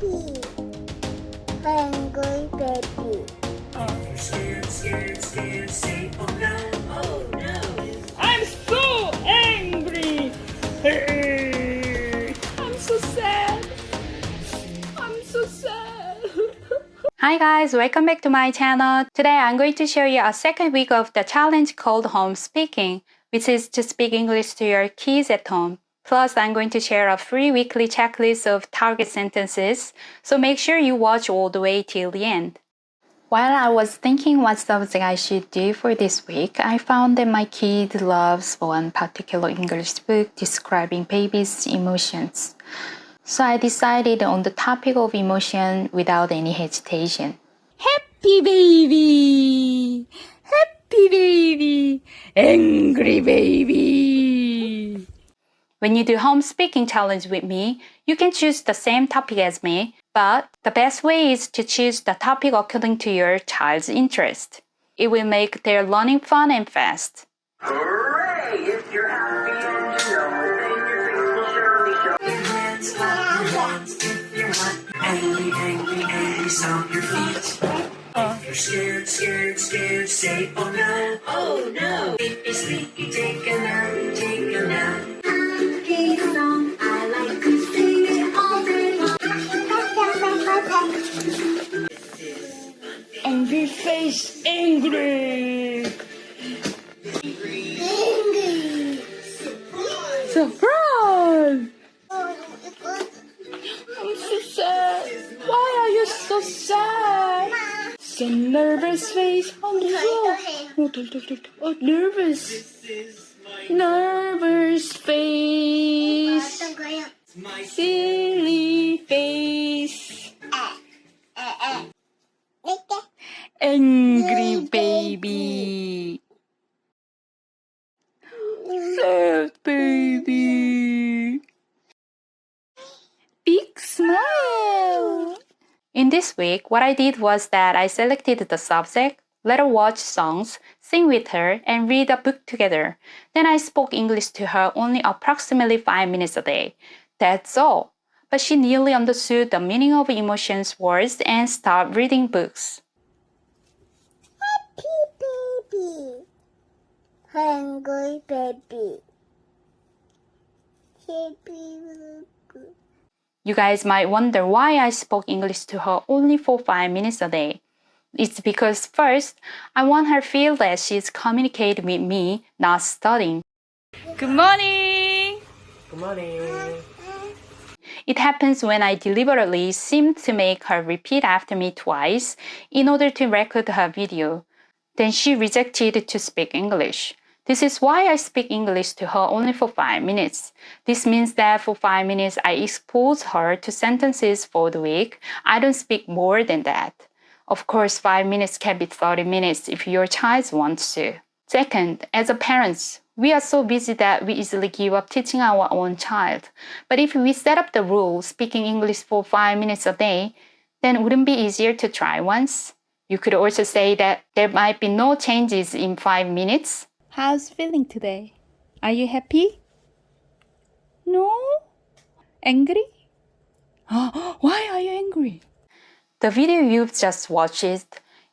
baby. Hungry baby. I'm so angry. I'm so sad. I'm so sad. Hi guys, welcome back to my channel. Today I'm going to show you a second week of the challenge called Home Speaking, which is to speak English to your kids at home. Plus, I'm going to share a free weekly checklist of target sentences, so make sure you watch all the way till the end. While I was thinking what subject I should do for this week, I found that my kid loves one particular English book describing babies' emotions. So I decided on the topic of emotion without any hesitation. Happy baby. Happy baby. Angry baby. When you do home speaking challenge with me, you can choose the same topic as me, but the best way is to choose the topic according to your child's interest. It will make their learning fun and fast. Hooray! If you're happy and you know it, then your face will surely show. Your hands, clap your hands if you're happy. Angry, angry, angry, stomp your feet. If you're scared, scared, scared, say oh no, oh no. If you're sleepy, take a nap, take a nap. angry. Angry. angry. Surprise. Surprise. I'm so sad. Why are you so sad? The nervous face on the floor. oh, oh nervous. Nervous face. Oh, Silly Sad baby. Big smile. In this week, what I did was that I selected the subject, let her watch songs, sing with her, and read a book together. Then I spoke English to her only approximately five minutes a day. That's all. But she nearly understood the meaning of emotions words and stopped reading books. Happy baby. Hungry baby. Happy baby. You guys might wonder why I spoke English to her only for five minutes a day. It's because first, I want her to feel that she's communicating with me, not studying. Good morning. Good morning. It happens when I deliberately seem to make her repeat after me twice in order to record her video. Then she rejected to speak English. This is why I speak English to her only for 5 minutes. This means that for 5 minutes I expose her to sentences for the week. I don't speak more than that. Of course, 5 minutes can be 30 minutes if your child wants to. Second, as a parents, we are so busy that we easily give up teaching our own child. But if we set up the rule speaking English for 5 minutes a day, then wouldn't it be easier to try once? You could also say that there might be no changes in 5 minutes. How's feeling today? Are you happy? No? Angry? Why are you angry? The video you've just watched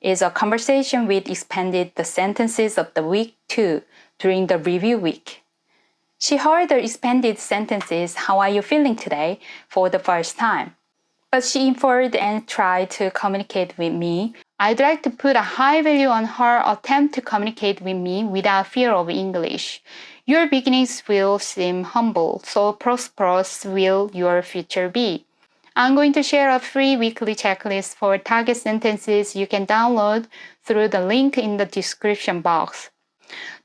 is a conversation with expanded the sentences of the week 2 during the review week. She heard the expanded sentences, How are you feeling today? for the first time. But she inferred and tried to communicate with me. I'd like to put a high value on her attempt to communicate with me without fear of English. Your beginnings will seem humble, so prosperous will your future be. I'm going to share a free weekly checklist for target sentences you can download through the link in the description box.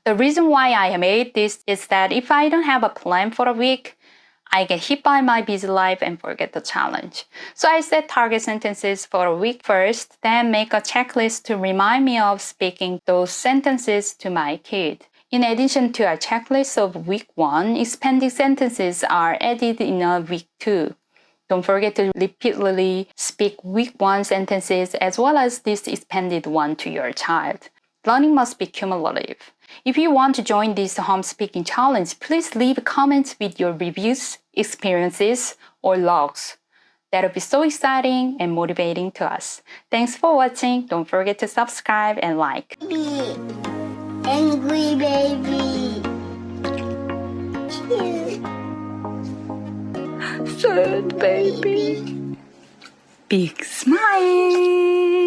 The reason why I made this is that if I don't have a plan for a week, I get hit by my busy life and forget the challenge. So I set target sentences for a week first, then make a checklist to remind me of speaking those sentences to my kid. In addition to a checklist of week one, expanding sentences are added in a week two. Don't forget to repeatedly speak week one sentences as well as this expanded one to your child. Learning must be cumulative. If you want to join this home speaking challenge, please leave comments with your reviews, experiences, or logs. That'll be so exciting and motivating to us. Thanks for watching. Don't forget to subscribe and like. baby. Angry baby. Cute. Sad baby. Big smile.